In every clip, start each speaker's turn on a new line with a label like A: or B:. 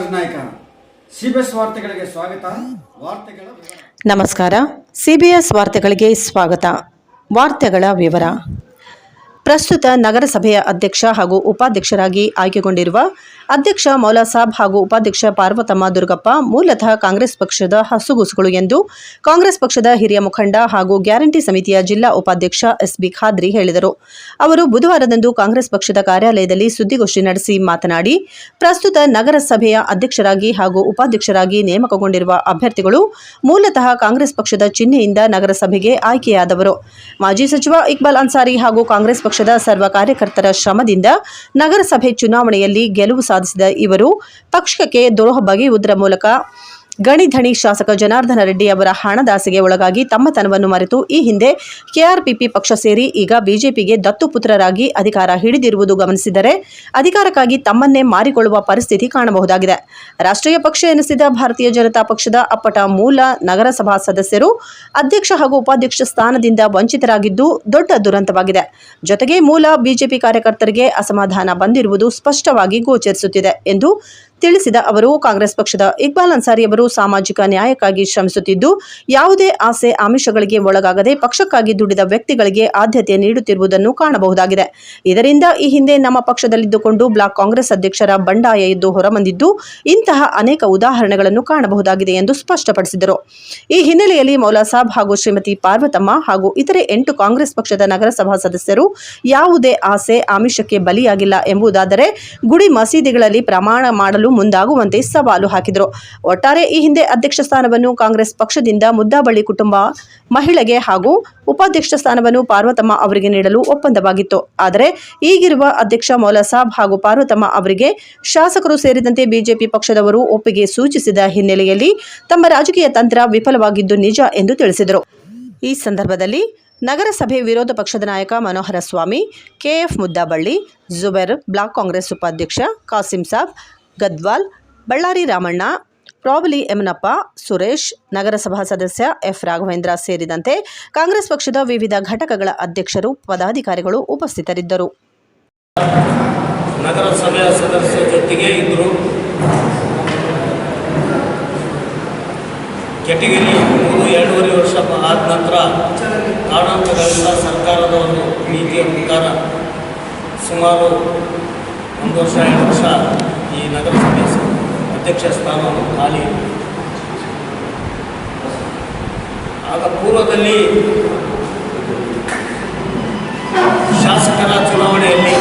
A: Mallikarjuna Naik CBS ವಾರ್ತೆಗಳಿಗೆ ಸ್ವಾಗತ. ವಾರ್ತೆಗಳ
B: ನಮಸ್ಕಾರ. ಸಿಬಿಎಸ್ ವಾರ್ತೆಗಳಿಗೆ ಸ್ವಾಗತ. ವಾರ್ತೆಗಳ ವಿವರ. ಪ್ರಸ್ತುತ ನಗರಸಭೆಯ ಅಧ್ಯಕ್ಷ ಹಾಗೂ ಉಪಾಧ್ಯಕ್ಷರಾಗಿ ಆಯ್ಕೆಗೊಂಡಿರುವ ಅಧ್ಯಕ್ಷ ಮೌಲಾಸಾಬ್ ಹಾಗೂ ಉಪಾಧ್ಯಕ್ಷ ಪಾರ್ವತಮ್ಮ ದುರ್ಗಪ್ಪ ಮೂಲತಃ ಕಾಂಗ್ರೆಸ್ ಪಕ್ಷದ ಹಸುಗುಸುಗಳು ಎಂದು ಕಾಂಗ್ರೆಸ್ ಪಕ್ಷದ ಹಿರಿಯ ಮುಖಂಡ ಹಾಗೂ ಗ್ಯಾರಂಟಿ ಸಮಿತಿಯ ಜಿಲ್ಲಾ ಉಪಾಧ್ಯಕ್ಷ ಎಸ್ಬಿ ಖಾದ್ರಿ ಹೇಳಿದರು. ಅವರು ಬುಧವಾರದಂದು ಕಾಂಗ್ರೆಸ್ ಪಕ್ಷದ ಕಾರ್ಯಾಲಯದಲ್ಲಿ ಸುದ್ದಿಗೋಷ್ಠಿ ನಡೆಸಿ ಮಾತನಾಡಿ, ಪ್ರಸ್ತುತ ನಗರಸಭೆಯ ಅಧ್ಯಕ್ಷರಾಗಿ ಹಾಗೂ ಉಪಾಧ್ಯಕ್ಷರಾಗಿ ನೇಮಕಗೊಂಡಿರುವ ಅಭ್ಯರ್ಥಿಗಳು ಮೂಲತಃ ಕಾಂಗ್ರೆಸ್ ಪಕ್ಷದ ಚಿಹ್ನೆಯಿಂದ ನಗರಸಭೆಗೆ ಆಯ್ಕೆಯಾದವರು. ಮಾಜಿ ಸಚಿವ ಇಕ್ಬಾಲ್ ಅನ್ಸಾರಿ ಹಾಗೂ ಕಾಂಗ್ರೆಸ್ ಪಕ್ಷದ ಸರ್ವ ಕಾರ್ಯಕರ್ತರ ಶ್ರಮದಿಂದ ನಗರಸಭೆ ಚುನಾವಣೆಯಲ್ಲಿ ಗೆಲುವು ಸಾಧಿಸಿದ ಇವರು ಪಕ್ಷಕ್ಕೆ ದ್ರೋಹ ಬಗೆಯುವುದರ ಮೂಲಕ ಗಣಿಧಣಿ ಶಾಸಕ ಜನಾರ್ದನ ರೆಡ್ಡಿ ಅವರ ಹಣದಾಸೆಗೆ ಒಳಗಾಗಿ ತಮ್ಮತನವನ್ನು ಮರೆತು ಈ ಹಿಂದೆ ಕೆಆರ್ಪಿಪಿ ಪಕ್ಷ ಸೇರಿ ಈಗ ಬಿಜೆಪಿಗೆ ದತ್ತುಪುತ್ರರಾಗಿ ಅಧಿಕಾರ ಹಿಡಿದಿರುವುದು ಗಮನಿಸಿದರೆ ಅಧಿಕಾರಕ್ಕಾಗಿ ತಮ್ಮನ್ನೇ ಮಾರಿಕೊಳ್ಳುವ ಪರಿಸ್ಥಿತಿ ಕಾಣಬಹುದಾಗಿದೆ. ರಾಷ್ಟ್ರೀಯ ಪಕ್ಷ ಎನಿಸಿದ ಭಾರತೀಯ ಜನತಾ ಪಕ್ಷದ ಅಪ್ಪಟ ಮೂಲ ನಗರಸಭಾ ಸದಸ್ಯರು ಅಧ್ಯಕ್ಷ ಹಾಗೂ ಉಪಾಧ್ಯಕ್ಷ ಸ್ಥಾನದಿಂದ ವಂಚಿತರಾಗಿದ್ದು ದೊಡ್ಡ ದುರಂತವಾಗಿದೆ. ಜೊತೆಗೆ ಮೂಲ ಬಿಜೆಪಿ ಕಾರ್ಯಕರ್ತರಿಗೆ ಅಸಮಾಧಾನ ಬಂದಿರುವುದು ಸ್ಪಷ್ಟವಾಗಿ ಗೋಚರಿಸುತ್ತಿದೆ ಎಂದು ತಿಳಿಸಿದ ಅವರು, ಕಾಂಗ್ರೆಸ್ ಪಕ್ಷದ ಇಕ್ಬಾಲ್ ಅನ್ಸಾರಿ ಅವರು ಸಾಮಾಜಿಕ ನ್ಯಾಯಕ್ಕಾಗಿ ಶ್ರಮಿಸುತ್ತಿದ್ದು, ಯಾವುದೇ ಆಸೆ ಆಮಿಷಗಳಿಗೆ ಒಳಗಾಗದೆ ಪಕ್ಷಕ್ಕಾಗಿ ದುಡಿದ ವ್ಯಕ್ತಿಗಳಿಗೆ ಆದ್ಯತೆ ನೀಡುತ್ತಿರುವುದನ್ನು ಕಾಣಬಹುದಾಗಿದೆ. ಇದರಿಂದ ಈ ಹಿಂದೆ ನಮ್ಮ ಪಕ್ಷದಲ್ಲಿದ್ದುಕೊಂಡು ಬ್ಲಾಕ್ ಕಾಂಗ್ರೆಸ್ ಅಧ್ಯಕ್ಷರ ಬಂಡಾಯ ಎದ್ದು ಹೊರಬಂದಿದ್ದು, ಇಂತಹ ಅನೇಕ ಉದಾಹರಣೆಗಳನ್ನು ಕಾಣಬಹುದಾಗಿದೆ ಎಂದು ಸ್ಪಷ್ಟಪಡಿಸಿದರು. ಈ ಹಿನ್ನೆಲೆಯಲ್ಲಿ ಮೌಲಾಸಾಬ್ ಹಾಗೂ ಶ್ರೀಮತಿ ಪಾರ್ವತಮ್ಮ ಹಾಗೂ ಇತರೆ ಎಂಟು ಕಾಂಗ್ರೆಸ್ ಪಕ್ಷದ ನಗರಸಭಾ ಸದಸ್ಯರು, ಯಾವುದೇ ಆಸೆ ಆಮಿಷಕ್ಕೆ ಬಲಿಯಾಗಿಲ್ಲ ಎಂಬುದಾದರೆ ಗುಡಿ ಮಸೀದಿಗಳಲ್ಲಿ ಪ್ರಮಾಣ ಮಾಡಲು ಮುಂದಾಗುವಂತೆ ಸವಾಲು ಹಾಕಿದರು. ಒಟ್ಟಾರೆ ಈ ಹಿಂದೆ ಅಧ್ಯಕ್ಷ ಸ್ಥಾನವನ್ನು ಕಾಂಗ್ರೆಸ್ ಪಕ್ಷದಿಂದ ಮುದ್ದಾಬಳ್ಳಿ ಕುಟುಂಬ, ಮಹಿಳೆಗೆ ಹಾಗೂ ಉಪಾಧ್ಯಕ್ಷ ಸ್ಥಾನವನ್ನು ಪಾರ್ವತಮ್ಮ ಅವರಿಗೆ ನೀಡಲು ಒಪ್ಪಂದವಾಗಿತ್ತು. ಆದರೆ ಈಗಿರುವ ಅಧ್ಯಕ್ಷ ಮೌಲಾಸಾಬ್ ಹಾಗೂ ಪಾರ್ವತಮ್ಮ ಅವರಿಗೆ ಶಾಸಕರು ಸೇರಿದಂತೆ ಬಿಜೆಪಿ ಪಕ್ಷದವರು ಒಪ್ಪಿಗೆ ಸೂಚಿಸಿದ ಹಿನ್ನೆಲೆಯಲ್ಲಿ ತಮ್ಮ ರಾಜಕೀಯ ತಂತ್ರ ವಿಫಲವಾಗಿದ್ದು ನಿಜ ಎಂದು ತಿಳಿಸಿದರು. ಈ ಸಂದರ್ಭದಲ್ಲಿ ನಗರಸಭೆ ವಿರೋಧ ಪಕ್ಷದ ನಾಯಕ Manohara Swamy, K F Muddaballi Zuber block Congress ಉಪಾಧ್ಯಕ್ಷ ಕಾಸಿಂ ಸಾಬ್ ಗದ್ವಾಲ್, ಬಳ್ಳಾರಿ ರಾಮಣ್ಣ, ಪ್ರಾಬಲಿ ಯಮನಪ್ಪ ಸುರೇಶ್, ನಗರಸಭಾ ಸದಸ್ಯ ಎಫ್. ರಾಘವೇಂದ್ರ ಸೇರಿದಂತೆ ಕಾಂಗ್ರೆಸ್ ಪಕ್ಷದ ವಿವಿಧ ಘಟಕಗಳ ಅಧ್ಯಕ್ಷರು, ಪದಾಧಿಕಾರಿಗಳು ಉಪಸ್ಥಿತರಿದ್ದರು.
C: ನಗರಸಭೆಯ ಸದಸ್ಯರ ಜೊತೆಗೆ ಇದ್ದರು ಕೆಟಗಿರಿ ಮೂರು, ಎರಡೂವರೆ ವರ್ಷ ಆದ ನಂತರ ಕಾರಣಾಂತರಗಳಿಂದ ಸರ್ಕಾರದ ಒಂದು ನೀತಿಯ ಪ್ರಕಾರ ಸುಮಾರು ಒಂದು ವರ್ಷ, ಎರಡು ವರ್ಷ ಈ ನಗರಸಭೆ ಅಧ್ಯಕ್ಷ ಸ್ಥಾನವನ್ನು ಖಾಲಿ ಆಗ ಪೂರ್ವದಲ್ಲಿ ಶಾಸಕರ ಚುನಾವಣೆಯಲ್ಲಿ,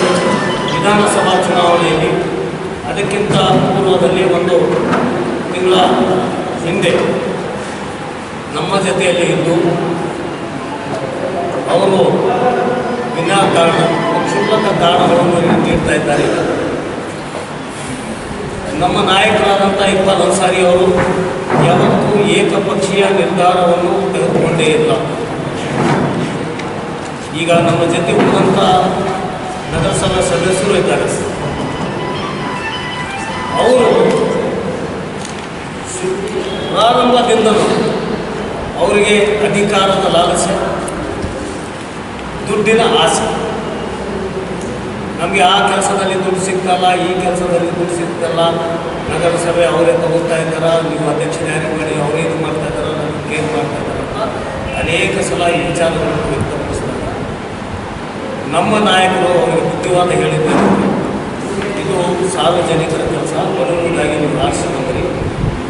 C: ವಿಧಾನಸಭಾ ಚುನಾವಣೆಯಲ್ಲಿ, ಅದಕ್ಕಿಂತ ಪೂರ್ವದಲ್ಲಿ ಒಂದು ತಿಂಗಳ ಹಿಂದೆ ನಮ್ಮ ಜೊತೆಯಲ್ಲಿ ಇದ್ದು, ಅವರು ವಿನಾಕಾರಣ ಕ್ಷುಲ್ಲಕ ಕಾರಣಗಳನ್ನು ನೀಡ್ತಾ ಇದ್ದಾರೆ. ನಮ್ಮ ನಾಯಕರಾದಂಥ ಇಕ್ಬಾಲ್ ಅನ್ಸಾರಿ ಅವರು ಯಾವತ್ತೂ ಏಕಪಕ್ಷೀಯ ನಿರ್ಧಾರವನ್ನು ತೆಗೆದುಕೊಂಡೇ ಇಲ್ಲ. ಈಗ ನಮ್ಮ ಜೊತೆ ಉಳಿದಂಥ ನಗರಸಭಾ ಸದಸ್ಯರು ಇದ್ದಾರೆ. ಅವರು ಪ್ರಾರಂಭದಿಂದಲೂ ಅವರಿಗೆ ಅಧಿಕಾರದ ಲಾಲಸೆ, ದುಡ್ಡಿನ ಆಸೆ. ನಮಗೆ ಆ ಕೆಲಸದಲ್ಲಿ ದುಡ್ಡು ಸಿಗ್ತಲ್ಲ, ಈ ಕೆಲಸದಲ್ಲಿ ದುಡ್ಡು ಸಿಗ್ತಲ್ಲ. ನಗರಸಭೆ ಅವರೇ ತಗೋತಾ ಇದ್ದಾರ, ನೀವು ಅಧ್ಯಕ್ಷರಾಗಿ ಮಾಡಿ ಅವರೇ ಇದು ಮಾಡ್ತಾ ಇದ್ದಾರ, ನಮಗೆ ಏನು ಮಾಡ್ತಾ ಇದ್ದಾರ ಅನೇಕ ಸಲ ಈ ವಿಚಾರಗಳನ್ನು ವ್ಯಕ್ತಪಡಿಸಿದಾಗ ನಮ್ಮ ನಾಯಕರು ಅವರಿಗೆ ಬುದ್ಧಿವಾದ ಹೇಳಿದ್ದಾರೆ. ಇದು ಸಾರ್ವಜನಿಕರ ಕೆಲಸ, ಬಡವರಿಗಾಗಿ ನೀವು ರಾಷ್ಟ್ರ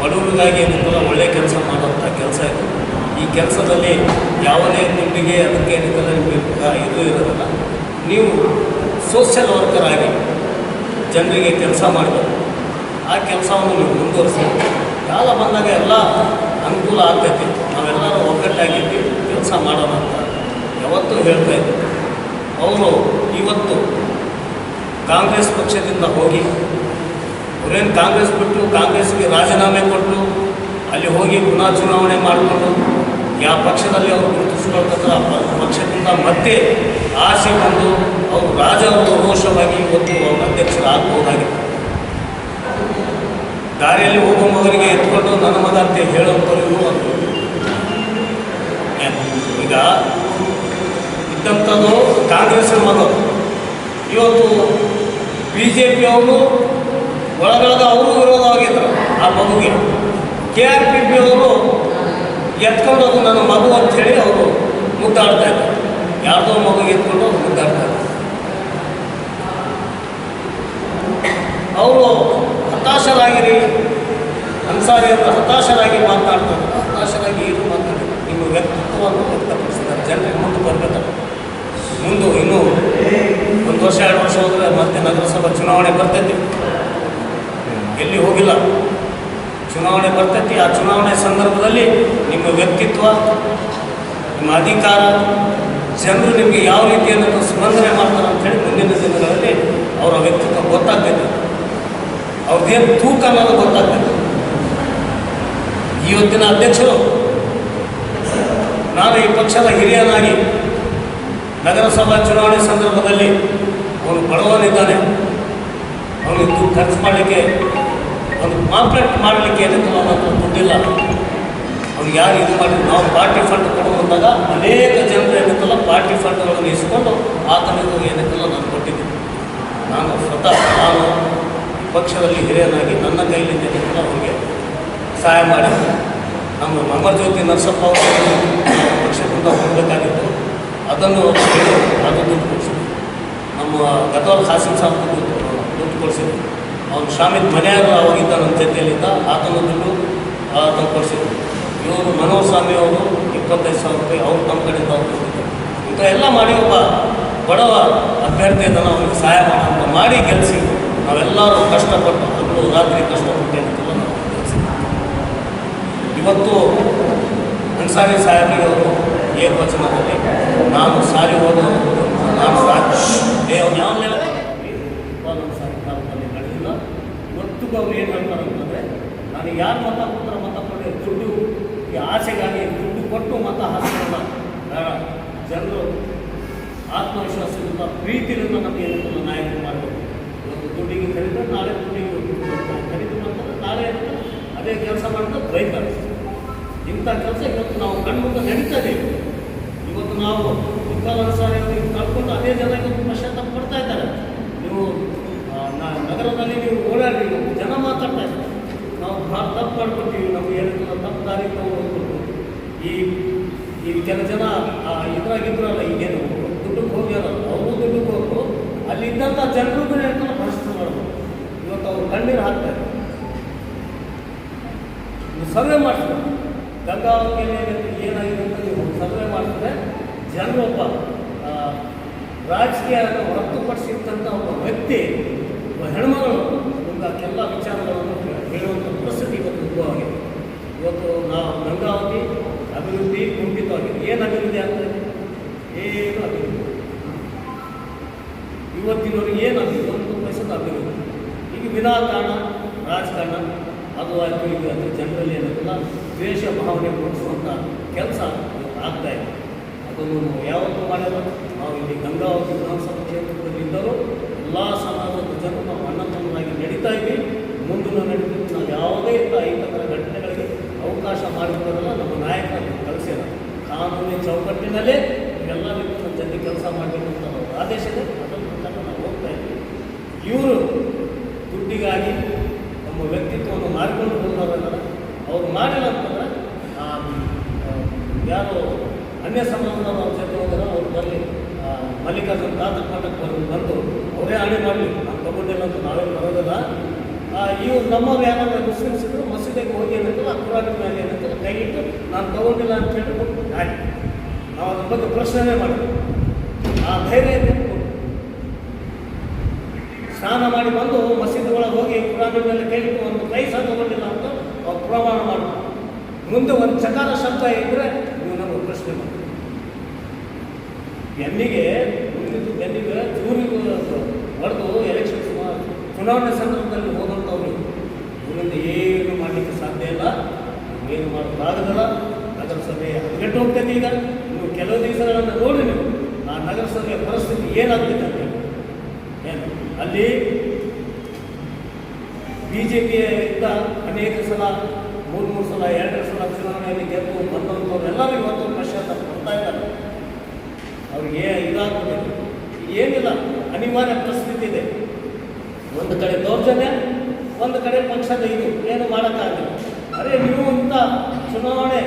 C: ಬಡವರಿಗಾಗಿ ಏನಿಲ್ಲ ಒಳ್ಳೆ ಕೆಲಸ ಮಾಡುವಂಥ ಕೆಲಸ ಇದು. ಈ ಕೆಲಸದಲ್ಲಿ ಯಾವುದೇ ದುಡ್ಡಿಗೆ ಅದಕ್ಕೆ ನಿಮಗೆ ಇದು ಇರೋದಿಲ್ಲ. ನೀವು ಸೋಷಿಯಲ್ ವರ್ಕರ್ ಆಗಿ ಜನರಿಗೆ ಕೆಲಸ ಮಾಡಬೇಕು ಆ ಕೆಲಸವನ್ನು ನೀವು ಮುಂದುವರಿಸಿ ಕಾಲ ಬಂದಾಗ ಎಲ್ಲ ಅನುಕೂಲ ಆಗ್ತೈತಿ. ನಾವೆಲ್ಲರೂ ಒಗ್ಗಟ್ಟಾಗಿದ್ದು ಕೆಲಸ ಮಾಡೋಣ ಅಂತ ಯಾವತ್ತೂ ಹೇಳ್ತಾ ಇದ್ದೆ. ಅವರು ಇವತ್ತು ಕಾಂಗ್ರೆಸ್ ಪಕ್ಷದಿಂದ ಹೋಗಿ ಅವರೇನು ಕಾಂಗ್ರೆಸ್ ಬಿಟ್ಟು ಕಾಂಗ್ರೆಸ್ಗೆ ರಾಜೀನಾಮೆ ಕೊಟ್ಟು ಅಲ್ಲಿ ಹೋಗಿ ಪುನಃ ಚುನಾವಣೆ ಮಾಡಿಕೊಂಡು, ಯಾವ ಪಕ್ಷದಲ್ಲಿ ಅವರು ಗುರುತಿಸ್ಕೊಳ್ತಾರೆ ಆ ಪಕ್ಷದಿಂದ ಮತ್ತೆ ಆಸೆ ಬಂದು ಅವರು ರಾಜ ರೋಷವಾಗಿ ಇವತ್ತು ಅವರು ದಾರಿಯಲ್ಲಿ ಹೋಗುವವರಿಗೆ ಎತ್ಕೊಂಡು ನನ್ನ ಮಗ ಅಂತ ಹೇಳುವಂಥವ್ರಿಗೂ ಅಂತ ಈಗ ಇದ್ದಂಥದ್ದು ಕಾಂಗ್ರೆಸ್ನ ಮಗ. ಇವತ್ತು ಬಿ ಜೆ ಪಿ ಅವರು ಒಳಗಾದ ಅವರು ವಿರೋಧವಾಗಿದ್ದರು ಆ ಮಗುಗೆ. ಕೆ ಆರ್ ಪಿ ಪಿ ಅವರು ಎತ್ಕೊಂಡು ಹೋಗಿ ನನ್ನ ಮಗು ಅಂತೇಳಿ ಅವರು ಮುದ್ದಾಡ್ತಾ ಇದ್ದಾರೆ ಯಾರ್ದೋ ಮಗು ಎತ್ಕೊಂಡು ಅವ್ರು ಮುದ್ದಾಡ್ತಾರೆ ಅವರು ಹತಾಶರಾಗಿರಿ ಅನ್ಸಾರಿ ಅಂತ ಹತಾಶರಾಗಿ ಮಾತನಾಡ್ತಾರೆ ಹತಾಶರಾಗಿ ಏನು ಮಾತಾಡ್ತಾರೆ? ನಿಮ್ಮ ವ್ಯಕ್ತಿತ್ವವನ್ನು ವ್ಯಕ್ತಪಡಿಸಿದ್ದಾರೆ ಜನರಿಗೆ ಮುಂದೆ ಬರ್ಬೇಕು ಮುಂದೆ ಇನ್ನೂ ಒಂದು ವರ್ಷ, ಎರಡು ವರ್ಷ ಹೋದರೆ ಮತ್ತೆ ನಗರಸಭಾ ಚುನಾವಣೆ ಬರ್ತೈತಿ. ಎಲ್ಲಿ ಹೋಗಿಲ್ಲ. ಚುನಾವಣೆ ಬರ್ತೈತಿ. ಆ ಚುನಾವಣೆ ಸಂದರ್ಭದಲ್ಲಿ ನಿಮ್ಮ ವ್ಯಕ್ತಿತ್ವ, ನಿಮ್ಮ ಅಧಿಕಾರ ಜನರು ನಿಮಗೆ ಯಾವ ರೀತಿಯನ್ನು ಸ್ಪಂದನೆ ಮಾಡ್ತಾರೆ ಅಂತೇಳಿ ಮುಂದಿನ ದಿನಗಳಲ್ಲಿ ಅವರ ವ್ಯಕ್ತಿತ್ವ ಗೊತ್ತಾಗ್ತೈತೆ ಅವ್ರದ್ದೇನು ತೂಕ ಅನ್ನೋದು ಗೊತ್ತಾಗ್ತೈತೆ ಇವತ್ತಿನ ಅಧ್ಯಕ್ಷರು, ನಾನು ಈ ಪಕ್ಷದ ಹಿರಿಯನಾಗಿ ನಗರಸಭಾ ಚುನಾವಣೆ ಸಂದರ್ಭದಲ್ಲಿ ಅವನು ಬಡವನಿದ್ದಾನೆ. ಅವನಿಗೆ ಖರ್ಚು ಮಾಡಲಿಕ್ಕೆ ಒಂದು ಕಾಂಪ್ಲೆಕ್ಟ್ ಮಾಡಲಿಕ್ಕೆ ಏನಕ್ಕೆ ನಾನು ಹತ್ರ ಅವ್ನು ಯಾರು ಇದು ಮಾಡಿ, ನಾವು ಪಾರ್ಟಿ ಫಂಡ್ ಕೊಡುವಂತಾಗ ಅನೇಕ ಜನರು ಏನಕ್ಕಲ್ಲ ಪಾರ್ಟಿ ಫಂಡ್ಗಳನ್ನು ಇಸ್ಕೊಂಡು ಆತನಿಗೂ ಏನಕ್ಕೆಲ್ಲ ನಾನು ಕೊಟ್ಟಿದ್ದೀನಿ ನಾನು ಸ್ವತಃ ನಾನು ಪಕ್ಷದಲ್ಲಿ ಹಿರಿಯನಾಗಿ ನನ್ನ ಕೈಲಿಂದ ಏನಕ್ಕೆಲ್ಲ ಅವರಿಗೆ ಸಹಾಯ ಮಾಡಿ ನಮ್ಮ ಮಮಜ್ಯೋತಿ ನರಸಪ್ಪ ಅವರು ಪಕ್ಷದಿಂದ ಹೋಗಬೇಕಾಗಿತ್ತು. ಅದನ್ನು ಅದು ದುಡ್ಡು ಕೊಡಿಸಿದ್ರು ನಮ್ಮ ಗತವಲ್ ಹಾಸನ್ ಸಾಬ್ ದುಡ್ಡು ಕೊಡಿಸಿದ್ರು ಅವನು ಶಾಮಿದ್ ಮನೆಯಾಗ ಅವಾಗಿದ್ದ ನನ್ನ ಜೊತೆಯಲ್ಲಿದ್ದ ಆತನ ದುಡ್ಡು ಆತನ ಕೊಡಿಸಿದ್ರು. ಇವರು ಮನೋಹರ್ ಸ್ವಾಮಿ ಅವರು ಇಪ್ಪತ್ತೈದು ಸಾವಿರ ರೂಪಾಯಿ ಅವ್ರು ನಮ್ಮ ಕಡೆಯಿಂದ ಅವ್ರು ಇಂಥ ಎಲ್ಲ ಮಾಡಿ ಒಬ್ಬ ಬಡವ ಅಭ್ಯರ್ಥಿ ಅದನ್ನು ಅವ್ರಿಗೆ ಸಹಾಯ ಮಾಡೋಂಥ ಮಾಡಿ ಗೆಲ್ಲಿಸಿ ನಾವೆಲ್ಲರೂ ಕಷ್ಟಪಟ್ಟು ಹಗಲು ರಾತ್ರಿ ಕಷ್ಟಪಟ್ಟು ಅಂತ ನಾವು ಕೆಲಸ ಇವತ್ತು ಅನ್ಸಾರಿ ಸಾಹೇಬ್ರಿಗೆ ಅವರು ಏಕವಚನದಲ್ಲಿ ನಾನು ಸಾರಿ ಹೋದ ನಾನು ಅವ್ನು ಯಾವ ನನ್ನ ಸಾರಿ ಕಾಲದಲ್ಲಿ ನಡೆದಿಲ್ಲ. ಇವತ್ತಿಗೂ ಅವ್ರು ಏನು ಹೇಳ್ತಾರೆ ಅಂತಂದರೆ ನಾನು ಯಾರು ಮತ ಕೊಟ್ಟರೆ ಮತ ದುಡ್ಡು ಈ ಆಸೆಗಾಗಿ ದುಡ್ಡು ಕೊಟ್ಟು ಮತ ಹಾಕೋಲ್ಲ ಬೇಡ ಜನರು ಆತ್ಮವಿಶ್ವಾಸದಿಂದ ಪ್ರೀತಿಯಿಂದ ನಮಗೆ ಏನಂತ ನಾಯಕರು ಮಾಡಬೇಕು. ಇವತ್ತು ದುಡ್ಡಿಗೆ ಕರೀತಾರೆ, ನಾಳೆ ದುಡ್ಡಿಗೆ. ಖರೀದಿ ಮಾಡ್ತಾರೆ ನಾಳೆ ಅದೇ ಕೆಲಸ ಮಾಡಿದ್ರೆ ಬೈತಾರೆ. ಇಂಥ ಕೆಲಸ ಇವತ್ತು ನಾವು ಕಣ್ಮುಂದೆ ನಡೀತಾ ಇದ್ದೀವಿ ಇವತ್ತು ನಾವು ಇಪ್ಪತ್ತು ಸಾರಿ ಕಳ್ಕೊಂಡು ಅದೇ ಜನ ಇವತ್ತು ಪಶ್ಚಾತ್ತಾಪ ಪಡ್ತಾ ಇದ್ದಾರೆ. ನೀವು ನಗರದಲ್ಲಿ ನೀವು ಓಡಾಡಿ ಜನ ಮಾತಾಡ್ತಾ ಇದ್ದಾರೆ. ನಾವು ಭಾಳ ತಪ್ಪು ಮಾಡ್ಕೊತೀವಿ ನಮ್ಗೆ ಏನಕ್ಕೆ ತಪ್ಪು ದಾರಿ ಹೋಗ್ಬಿಟ್ಟು ಈ ಈ ಕೆಲ ಜನ ಇದ್ರಾಗಿದ್ರಲ್ಲ ಈಗೇನು ದುಡ್ಡಕ್ಕೆ ಹೋಗ್ಯಾರ ಅವರು ದುಡ್ಡಕ್ಕೆ ಹೋಗ್ರು ಅಲ್ಲಿ ಇದ್ದಂಥ ಜನರು ಕೂಡ ಹೇಳ್ತಾರೆ ಪರಿಸ್ಥಿತಿ ಮಾಡ್ಬೋದು ಇವತ್ತು ಅವ್ರು ಕಣ್ಣೀರು ಹಾಕ್ತಾರೆ. ನೀವು ಸರ್ವೆ ಮಾಡಿಸ್ಬೇಕು ಗಂಗಾವತಿಯಲ್ಲಿ ಏನಾಗಿದೆ ಅಂತ ನೀವು ಸರ್ವೆ ಮಾಡಿಸಿದ್ರೆ ಜನರು ಒಬ್ಬ ಆ, ರಾಜಕೀಯವನ್ನು ಹೊರತುಪಡಿಸಿದಂಥ ಒಬ್ಬ ವ್ಯಕ್ತಿ ಒಬ್ಬ ಹೆಣ್ಮಗಳು ನಿಮ್ಗೆ ಎಲ್ಲ ವಿಚಾರಗಳನ್ನು ಹೇಳುವಂಥ ಪರಿಸ್ಥಿತಿ ಇವತ್ತು ಉದ್ಭವ ಆಗಿದೆ ಇವತ್ತು ನಾವು ಗಂಗಾವತಿ ಅಭಿವೃದ್ಧಿ ಕುಂಠಿತವಾಗಿದೆ. ಏನು ಅಭಿವೃದ್ಧಿ ಆಗ್ತದೆ? ಏನು ಅಭಿವೃದ್ಧಿ? ಇವತ್ತಿನವರಿಗೆ ಏನು ಅಭಿವೃದ್ಧಿ? ಒಂದು ಪೈಸದ ಅಭಿವೃದ್ಧಿ. ಈಗ ವಿನಾಕಾರಣ, ರಾಜಕಾರಣ, ಅದು ಆಯಿತು ಅದು ಜನರಲ್ಲಿ ಏನಾಗಲ್ಲ ದ್ವೇಷ ಭಾವನೆ ಮೂಡಿಸುವಂಥ ಕೆಲಸ ಆಗ್ತಾ ಇದೆ. ಅದನ್ನು ನಾವು ಯಾವತ್ತೂ ಮಾಡಲ್ಲ ನಾವು ಇಲ್ಲಿ ಗಂಗಾವತಿ ವಿಧಾನಸಭಾ ಕ್ಷೇತ್ರದಲ್ಲಿದ್ದರೂ ಎಲ್ಲ ಸಮಾಜದ ಜನರು ನಾವು ಅಣ್ಣ ತಮ್ಮನಾಗಿ ನಡೀತಾ ಇದ್ದೀವಿ ಮುಂದಿನ ನಡೀತೀವಿ ನಾವು ಯಾವುದೇ ಐತರ ಘಟನೆಗಳಿಗೆ ಅವಕಾಶ ಮಾಡಿಕೊಡೋದಲ್ಲ ನಮ್ಮ ನಾಯಕರನ್ನು ಕಳಿಸಿಲ್ಲ ಕಾನೂನಿನ ಚೌಕಟ್ಟಿನಲ್ಲೇ ಎಲ್ಲರಿಗೂ ನಮ್ಮ ಜೊತೆ ಕೆಲಸ ಮಾಡಬೇಕು ಅಂತ ನಾವು ಆದೇಶ ಇದೆ ಪ್ರಕಾರ ನಾವು ಹೋಗ್ತಾ ಇದ್ದೀವಿ ಇವರು ದುಡ್ಡಿಗಾಗಿ ನಮ್ಮ ವ್ಯಕ್ತಿತ್ವವನ್ನು ಮಾಡಿಕೊಂಡು ಬಂದವರಲ್ಲ, ಅವ್ರು ಮಾಡಿಲ್ಲ ಅಂತಂದ್ರೆ ಯಾರು ಅನ್ಯ ಸಂಬಂಧ ಅವ್ರ ಜೊತೆ ಹೋದ್ರೆ ಅವ್ರು ಬರಲಿ. ಮಲ್ಲಿಕಾರ್ಜುನ್ ಮಠಕ್ಕೆ ಬಂದು ಬಂದು ಅವರೇ ಆಣೆ ಮಾಡಲಿ. ನಾವು ತಗೊಂಡಿಲ್ಲ ಅಂತ ನಾವೇನು ಬರೋದಿಲ್ಲ. ಇವ್ರು ನಮ್ಮವ್ರು ಯಾರಾದ್ರೂ ಮುಸ್ಲಿಮ್ಸ್ ಇದ್ರು ಮಸೀದಿಗೆ ಹೋಗಿ ಏನಂತಲ್ಲ ಕುರಾನ್ ಮೇಲೆ ಏನಂತಲ್ಲ ಕೈ ಇಟ್ಟು ನಾನು ತಗೊಂಡಿಲ್ಲ ಅಂತ ಹೇಳ್ಬಿಟ್ಟು ಆಯ್ತು ನಾವು ಅದ್ರ ಬಗ್ಗೆ ಪ್ರಶ್ನೆ ಮಾಡಿ ಆ ಧೈರ್ಯ ಸ್ನಾನ ಮಾಡಿ ಬಂದು ಮಸೀದಿ ಒಳಗೆ ಹೋಗಿ ಕುರಾನ್ ಮೇಲೆ ಕೈಗಿಟ್ಟು ಒಂದು ಕೈ ಸಹ ತಗೊಂಡಿಲ್ಲ ಅಂತ ಅವ್ರು ಪ್ರಮಾಣ ಮಾಡ್ತಾರೆ ಮುಂದೆ ಒಂದು ಚಕಾರ ಶಬ್ದ ಇದ್ದರೆ ನೀವು ನಮಗೆ ಪ್ರಶ್ನೆ ಮಾಡಿ. ಎಲ್ಲಿಗೆ ಮುಂದಿದ್ದು ಬೆನ್ನಿಗೆ ಜೂನಿಗೆ ಹೊಡೆದು ಎಲೆಕ್ಷನ್ ಚುನಾವಣೆ ಸಂದರ್ಭದಲ್ಲಿ ಮಾಡಲಿಕ್ಕೆ ಸಾಧ್ಯ ಇಲ್ಲ. ಏನು ಮಾಡೋಕ್ಕಾಗದಲ್ಲ ನಗರಸಭೆ ಹದಗೆಟ್ಟು ಹೋಗ್ತೈತೆ ಈಗ ನೀವು ಕೆಲವು ದಿವಸಗಳನ್ನು ನೋಡಿ ನೀವು. ಆ ನಗರಸಭೆಯ ಪರಿಸ್ಥಿತಿ ಏನಾಗ್ತೈತೆ ಅಂತ ಏನು? ಅಲ್ಲಿ ಬಿ ಜೆ ಪಿಯಿಂದ ಅನೇಕ ಸಲ ಮೂರು ಮೂರು ಸಲ ಎರಡು ಸಲ ಚುನಾವಣೆಯಲ್ಲಿ ಗೆದ್ದು ಬಂದಂಥವ್ರು ಎಲ್ಲರೂ ಇವತ್ತು ಪಶ್ಚಾತ್ತಾಪ ಬರ್ತಾ ಇದ್ದಾರೆ. ಅವ್ರಿಗೆ ಇದಾಗ್ತದೆ ಏನಿಲ್ಲ, ಅನಿವಾರ್ಯ ಪರಿಸ್ಥಿತಿ ಇದೆ. ಒಂದು ಕಡೆ ದೌರ್ಜನ್ಯ, ಒಂದು ಕಡೆ ಪಕ್ಷದ ಇದು. ಏನು ಮಾಡೋಕ್ಕಾಗಲ್ಲ. ಅರೆ ನೀವು ಇಂಥ ಚುನಾವಣೆ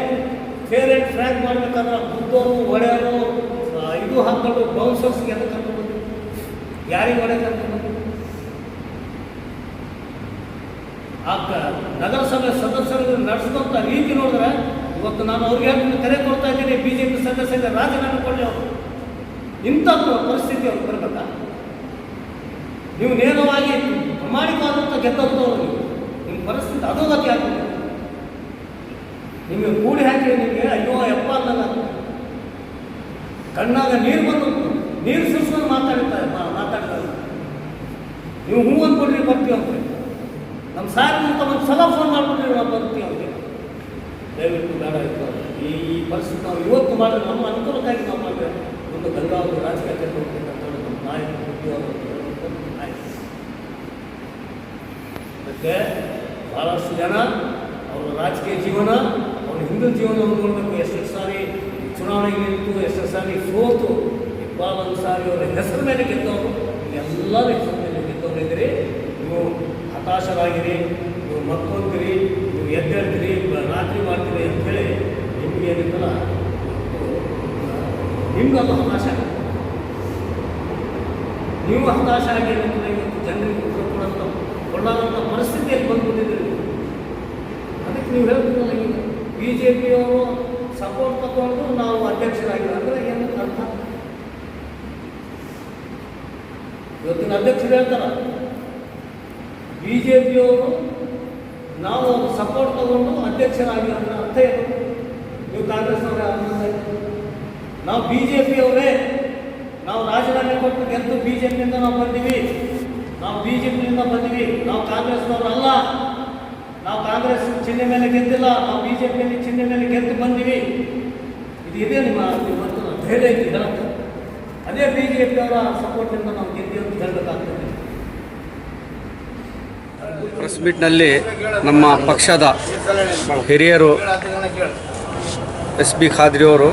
C: ಫೇರ್ ಆ್ಯಂಡ್ ಫ್ರ್ಯಾಂಕ್ ಮಾಡ್ಬೇಕಾದ್ರೆ ಬುದ್ಧವರು ಒಡೆಯರು ಆ, ಇದು ಹಾಕೊಂಡು ಬೌನ್ಸರ್ಸ್ಗೆ ಎಲ್ಲ ಕರ್ಕೊಂಡು? ಯಾರಿಗೆ ಒಡೆ ಕರ್ಕೊಂಡು? ಆ ನಗರಸಭೆ ಸದಸ್ಯರು ನಡೆಸಿದಂಥ ರೀತಿ ನೋಡಿದ್ರೆ ಇವತ್ತು ನಾನು ಅವ್ರಿಗೆ ಹೇಳಿ ಕರೆ ಕೊಡ್ತಾ ಇದ್ದೀನಿ ಬಿ ಜೆ ಪಿ ಸದಸ್ಯರಿಗೆ ರಾಜೀನಾಮೆ ಕೊಡಲಿ ಅವರು ಇಂಥ ಪರಿಸ್ಥಿತಿ ಅವ್ರು ನೀವು ನೇರವಾಗಿ ಪ್ರಮಾಣಿಕವಾದಂಥ ಗೆದ್ದಂಥವ್ರು ನಿಮ್ಮ ಪರಿಸ್ಥಿತಿ ಅಧೋಗತಿ ಆಗ್ತದೆ ನಿಮಗೆ ಕೂಡಿ ಹಾಕಿ ನಿಮಗೆ, ಅಯ್ಯೋ, ಯಪ್ಪ ಅಲ್ಲ ಕಣ್ಣಾಗ ನೀರು ಬಂದು ನೀರು ಸುರಿಸ್ಕೊಂಡು ಮಾತಾಡ್ತಾರೆ ಮಾತಾಡ್ತಾರೆ ನೀವು ಹೂ ಅಂದ್ಕೊಡ್ರಿ ಬರ್ತೀವಿ ಅಂತ ನಮ್ಮ ಸಾರ್ ಅಂತ ಒಂದು ಸಲ ಫೋನ್ ಮಾಡ್ಬಿಟ್ರಿ ನಾವು ಬರ್ತೀವಿ ಅಂತ ದಯವಿಟ್ಟು ಬೇಡ ಇತ್ತು ಈ ಈ ಪರಿಸ್ಥಿತಿ ನಾವು ಇವತ್ತು ಮಾಡಿದ್ರೆ ನಮ್ಮ ಅನುಕೂಲಕ್ಕಾಗಿ ನಾವು ಮಾಡಿದ್ರೆ ಒಂದು ಗಂಗಾವತಿ ಒಂದು ಹೋಗ್ಬೇಕಂತ ಹೇಳಿ ನಮ್ಮ ನಾಯಕರು. ಅದಕ್ಕೆ ಭಾಳಷ್ಟು ಜನ ಅವರ ರಾಜಕೀಯ ಜೀವನ ಅವ್ರ ಜೀವನ ನೋಡಬೇಕು. ಎಷ್ಟೆಷ್ಟು ಸಾರಿ ಚುನಾವಣೆಗೆ ನಿಂತು ಎಷ್ಟೆಷ್ಟು ಸಾರಿ ಸೋತು ಇಕ್ಬಾಲ್ ಅನ್ಸಾರಿ ಅವರ ಹೆಸರು ಮೇಲೆ ಗೆದ್ದವರು ಎಲ್ಲರ ಹೆಸರು ಮೇಲೆ ಗೆದ್ದವರು ಇದ್ದೀರಿ. ನೀವು ಹತಾಶರಾಗಿರಿ, ನೀವು ಮತ್ತೊಂದಿರಿ ನೀವು ಎದ್ದೇಳ್ತೀರಿ ರಾತ್ರಿ ಮಾಡ್ತೀರಿ ಅಂತೇಳಿ ನಿಮಗೆ ಏನಿದ್ದಲ್ಲ ನಿಮ್ಗೆ ಅದು ಹತಾಶ ನೀವು ಹತಾಶ ಆಗಿ ಇವತ್ತು ಜನರಿಗೆ ಉತ್ತರ ಕೊಡೋಂಥ, ಕೊಡಲಾದಂಥ ಪರಿಸ್ಥಿತಿಯಲ್ಲಿ ಬಂದ್ಬಿಟ್ಟಿದ್ದೀರಿ ಅದಕ್ಕೆ ನೀವು ಹೇಳ್ತೀರಲ್ಲ ಬಿ ಜೆ ಪಿಯವರು ಸಪೋರ್ಟ್ ತಗೊಂಡು ನಾವು ಅಧ್ಯಕ್ಷರಾಗಿಲ್ಲ. ಅಂದರೆ ಏನು ಅರ್ಥ? ಇವತ್ತಿನ ಅಧ್ಯಕ್ಷರು ಹೇಳ್ತಾರ ಬಿ ಜೆ ಪಿಯವರು ನಾವು ಸಪೋರ್ಟ್ ತಗೊಂಡು ಅಧ್ಯಕ್ಷರಾಗಿಲ್ಲ ಅಂದ್ರೆ ಅರ್ಥ ಏನು? ನೀವು ಕಾಂಗ್ರೆಸ್ನವರೇ ಆನಂದ ನಾವು ಬಿ ಜೆ ಪಿಯವರೇ ನಾವು ರಾಜೀನಾಮೆ ಕೊಟ್ಟು ಗೆದ್ದು ಬಿ ಜೆ ಪಿಯಿಂದ ನಾವು ಬಂದೀವಿ. ನಾವು ಬಿ ಜೆ ಪಿಯಿಂದ ಬಂದೀವಿ. ನಾವು ಕಾಂಗ್ರೆಸ್ನವರು ಅಲ್ಲ ನಾವು ಕಾಂಗ್ರೆಸ್ ಚಿಹ್ನೆ ಮೇಲೆ ಗೆದ್ದಿಲ್ಲ, ನಾವು ಬಿ ಜೆ ಪಿಯಲ್ಲಿ ಚಿಹ್ನೆ ಮೇಲೆ ಗೆದ್ದು ಬಂದೀವಿ. ಇದು ಇದೆ ನಿಮ್ಮ ಇವತ್ತು ಧೈರ್ಯ ಹೇಳಕ್ಕೆ ಅದೇ ಬಿ ಜೆ ಪಿಯವರ ಸಪೋರ್ಟಿಂದ ನಾವು ಗೆದ್ದಿ ಅಂತ ಹೇಳಬೇಕಾಗ್ತದೆ.
D: ಪ್ರೆಸ್ ಮೀಟ್ನಲ್ಲಿ ನಮ್ಮ ಪಕ್ಷದ ಹಿರಿಯರು ಎಸ್ ಬಿ ಖಾದ್ರಿಯವರು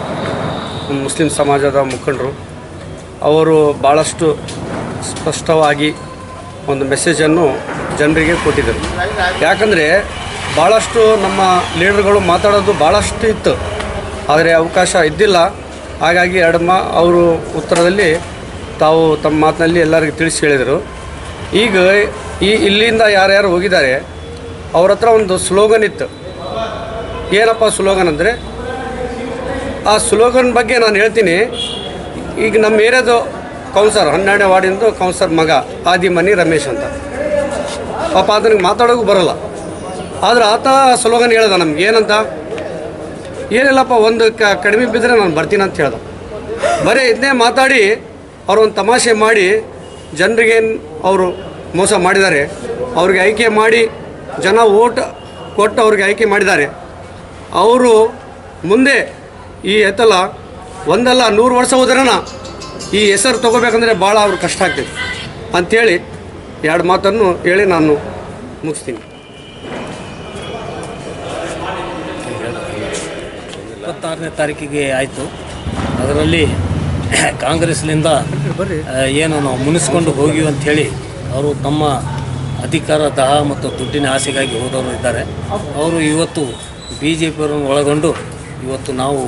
D: ಮುಸ್ಲಿಂ ಸಮಾಜದ ಮುಖಂಡರು, ಅವರು ಭಾಳಷ್ಟು ಸ್ಪಷ್ಟವಾಗಿ ಒಂದು ಮೆಸೇಜನ್ನು ಜನರಿಗೆ ಕೊಟ್ಟಿದ್ದರು. ಯಾಕಂದರೆ ಭಾಳಷ್ಟು ನಮ್ಮ ಲೀಡರ್ಗಳು ಮಾತಾಡೋದು ಭಾಳಷ್ಟು ಇತ್ತು. ಆದರೆ ಅವಕಾಶ ಇದ್ದಿಲ್ಲ. ಹಾಗಾಗಿ ಎರಡು ಮಾ ಅವರು ಉತ್ತರದಲ್ಲಿ ತಾವು ತಮ್ಮ ಮಾತಿನಲ್ಲಿ ಎಲ್ಲರಿಗೂ ತಿಳಿಸಿ ಹೇಳಿದರು. ಈಗ ಈ ಇಲ್ಲಿಂದ ಯಾರ್ಯಾರು ಹೋಗಿದ್ದಾರೆ, ಅವ್ರ ಹತ್ರ ಒಂದು ಸ್ಲೋಗನ್ ಇತ್ತು. ಏನಪ್ಪ ಸ್ಲೋಗನ್ ಅಂದರೆ, ಆ ಸ್ಲೋಗನ್ ಬಗ್ಗೆ ನಾನು ಹೇಳ್ತೀನಿ. ಈಗ ನಮ್ಮ ಏರಿಯಾದು ಕೌನ್ಸರ್, ಹನ್ನೆರಡನೇ ವಾರ್ಡಿಂದು ಕೌನ್ಸರ್ ಮಗ, ಆದಿಮನಿ ರಮೇಶ್ ಅಂತ. ಪಾಪ ಆತನಿಗೆ ಮಾತಾಡೋಕ್ಕೂ ಬರೋಲ್ಲ. ಆದ್ರೆ ಆತ ಸ್ಲೋಗನ್ ಹೇಳ್ದ ನಮ್ಗೆ, ಏನಂತ? ಏನಿಲ್ಲಪ್ಪ, ಒಂದು ಕ, ಕಡಿಮೆ ಬಿದ್ದರೆ ನಾನು ಬರ್ತೀನಿ ಅಂತ ಹೇಳ್ದೆ. ಬರೀ ಇದನ್ನೇ ಮಾತಾಡಿ ಅವ್ರೊಂದು ಒಂದು ತಮಾಷೆ ಮಾಡಿ ಜನರಿಗೇನು ಅವರು ಮೋಸ ಮಾಡಿದ್ದಾರೆ, ಅವ್ರಿಗೆ ಆಯ್ಕೆ ಮಾಡಿ, ಜನ ಓಟ್ ಕೊಟ್ಟು ಅವ್ರಿಗೆ ಆಯ್ಕೆ ಮಾಡಿದ್ದಾರೆ. ಅವರು ಮುಂದೆ ಈ ಎತ್ತಲ್ಲ ಒಂದಲ್ಲ ನೂರು ವರ್ಷ ಹೋದ್ರನ ಈ ಹೆಸರು ತೊಗೋಬೇಕಂದ್ರೆ ಭಾಳ ಅವ್ರಿಗೆ ಕಷ್ಟ ಆಗ್ತೈತೆ. ಅಂಥೇಳಿ ಎರಡು ಮಾತನ್ನು ಹೇಳಿ ನಾನು ಮುಗಿಸ್ತೀನಿ.
C: ಇಪ್ಪತ್ತಾರನೇ ತಾರೀಕಿಗೆ ಆಯಿತು. ಅದರಲ್ಲಿ ಕಾಂಗ್ರೆಸ್ನಿಂದ ಏನು ನಾವು ಮುನಿಸ್ಕೊಂಡು ಹೋಗಿ ಅಂಥೇಳಿ ಅವರು ತಮ್ಮ ಅಧಿಕಾರ ದಹ ಮತ್ತು ದುಡ್ಡಿನ ಆಸೆಗಾಗಿ ಹೋದವರು ಇದ್ದಾರೆ. ಅವರು ಇವತ್ತು ಬಿ ಜೆ ಪಿಯವರನ್ನು ಒಳಗೊಂಡು ಇವತ್ತು ನಾವು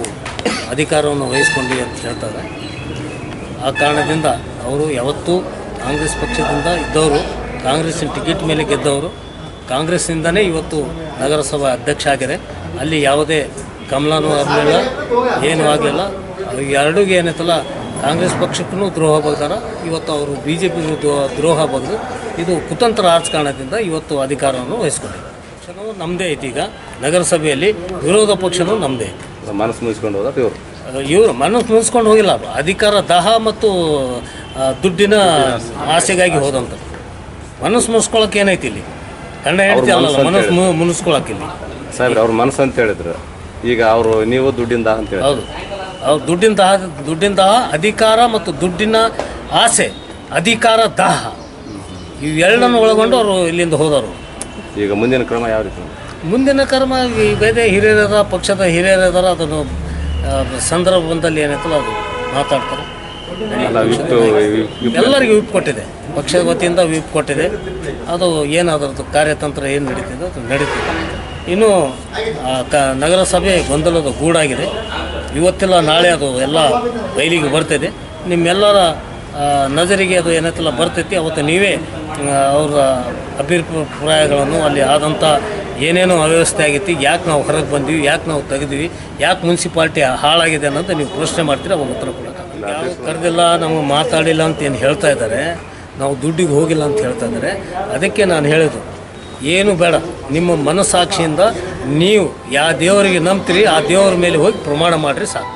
C: ಅಧಿಕಾರವನ್ನು ವಹಿಸ್ಕೊಂಡ್ವಿ ಅಂತ ಹೇಳ್ತಾರೆ. ಆ ಕಾರಣದಿಂದ ಅವರು ಯಾವತ್ತೂ ಕಾಂಗ್ರೆಸ್ ಪಕ್ಷದಿಂದ ಇದ್ದವರು, ಕಾಂಗ್ರೆಸ್ಸಿನ ಟಿಕೆಟ್ ಮೇಲೆ ಗೆದ್ದವರು ಕಾಂಗ್ರೆಸ್ನಿಂದನೇ ಇವತ್ತು ನಗರಸಭಾ ಅಧ್ಯಕ್ಷ ಆಗಿದೆ ಅಲ್ಲಿ ಯಾವುದೇ ಕಮಲನೂ ಆಗಲಿಲ್ಲ, ಏನೂ ಆಗಲಿಲ್ಲ. ಎರಡೂಗೆ ಏನೈತಲ್ಲ ಕಾಂಗ್ರೆಸ್ ಪಕ್ಷಕ್ಕೂ ದ್ರೋಹ ಬಗ್ದಾರ, ಇವತ್ತು ಅವರು ಬಿ ಜೆ ದ್ರೋಹ ಬಂದು ಇದು ಕುತಂತ್ರ ರಾಜಕಾರಣದಿಂದ ಇವತ್ತು ಅಧಿಕಾರವನ್ನು ವಹಿಸ್ಕೊಂಡಿದೆ ಪಕ್ಷನೂ ನಮ್ಮದೇ ಐತಿ ಈಗ. ನಗರಸಭೆಯಲ್ಲಿ ವಿರೋಧ ಪಕ್ಷನೂ ನಮ್ಮದೇ ಐತಿ.
E: ಮನಸ್ಸು ಮುಗಿಸ್ಕೊಂಡು ಹೋದ ಇವರು
C: ಇವರು ಮನಸ್ಸು ಮುನ್ಸ್ಕೊಂಡು ಹೋಗಿಲ್ಲ. ಅಧಿಕಾರ ದಾಹ ಮತ್ತು ದುಡ್ಡಿನ ಆಸೆಗಾಗಿ ಹೋದಂತ ಮನಸ್ಸು ಮುಗಿಸ್ಕೊಳಕ್ಕೆ ಏನೈತಿ ಇಲ್ಲಿ? ಗಂಡ ಹೆಂಡತಿ ಅಲ್ಲ
E: ಮನಸ್ಸು
C: ಮುನಿಸ್ಕೊಳಕ್ಕೆ ಇಲ್ಲಿ.
E: ಸಾಹೇಬ್ರೆ ಅವ್ರ ಮನಸ್ಸು ಅಂತ ಹೇಳಿದ್ರು. ಈಗ ಅವರು ನೀವು ದುಡ್ಡಿಂದ ಅಂತ ಹೇಳಿ
C: ಹೌದು. ಅವ್ರು ದುಡ್ಡಿನ ದಾಹ ದುಡ್ಡಿನ ದಾಹ ಅಧಿಕಾರ ಮತ್ತು ದುಡ್ಡಿನ ಆಸೆ ಅಧಿಕಾರ ದಾಹ. ಇವೆರಡನ್ನು ಒಳಗೊಂಡು ಅವರು ಇಲ್ಲಿಂದ ಹೋದವರು.
E: ಈಗ ಮುಂದಿನ ಕ್ರಮ ಯಾವ ರೀತಿ?
C: ಮುಂದಿನ ಕ್ರಮ ಈ ಬೇರೆ ಹಿರಿಯರದಾರ ಪಕ್ಷದ ಹಿರಿಯರದಾರ ಅದನ್ನು ಸಂದರ್ಭ ಬಂದಲ್ಲಿ ಏನಾಯ್ತಲ್ಲ ಅದು ಮಾತಾಡ್ತಾರೆ. ಎಲ್ಲರಿಗೂ ವಿಪ್ ಕೊಟ್ಟಿದೆ. ಪಕ್ಷದ ವತಿಯಿಂದ ವಿಪ್ ಕೊಟ್ಟಿದೆ. ಅದು ಏನು ಅದರದ್ದು ಕಾರ್ಯತಂತ್ರ ಏನು ನಡೀತಿದೆ ಅದು ನಡೀತಿದೆ. ಇನ್ನು ಕ ನಗರಸಭೆ ಗೊಂದಲದ ಗೂಡಾಗಿದೆ. ಇವತ್ತಿಲ್ಲ ನಾಳೆ ಅದು ಎಲ್ಲ ಬೈಲಿಗೆ ಬರ್ತಿದೆ. ನಿಮ್ಮೆಲ್ಲರ ನಜರಿಗೆ ಅದು ಏನೈತಲ್ಲ ಬರ್ತೈತಿ. ಅವತ್ತು ನೀವೇ ಅವರ ಅಭಿಪ್ರಾಯಗಳನ್ನು ಅಲ್ಲಿ ಆದಂಥ ಏನೇನೋ ಅವ್ಯವಸ್ಥೆ ಆಗಿತ್ತು ಯಾಕೆ ನಾವು ಹೊರಗೆ ಬಂದ್ವಿ ಯಾಕೆ ನಾವು ತೆಗೆದ್ವಿ ಯಾಕೆ ಮುನ್ಸಿಪಾಲ್ಟಿ ಹಾಳಾಗಿದೆ ಅನ್ನೋದು ನೀವು ಪ್ರಶ್ನೆ ಮಾಡ್ತೀರಿ ಅವಾಗ ಉತ್ತರ ಯಾವ ಕರೆದಿಲ್ಲ ನಮಗೆ ಮಾತಾಡಿಲ್ಲ ಅಂತ ಏನು ಹೇಳ್ತಾ ಇದ್ದಾರೆ ನಾವು ದುಡ್ಡಿಗೆ ಹೋಗಿಲ್ಲ ಅಂತ ಹೇಳ್ತಾ ಇದ್ದಾರೆ. ಅದಕ್ಕೆ ನಾನು ಹೇಳೋದು ಏನು ಬೇಡ ನಿಮ್ಮ ಮನಸ್ಸಾಕ್ಷಿಯಿಂದ ನೀವು ಯಾವ ದೇವರಿಗೆ ನಂಬ್ತೀರಿ ಆ ದೇವರ ಮೇಲೆ ಹೋಗಿ ಪ್ರಮಾಣ ಮಾಡಿರಿ ಸಾಕು.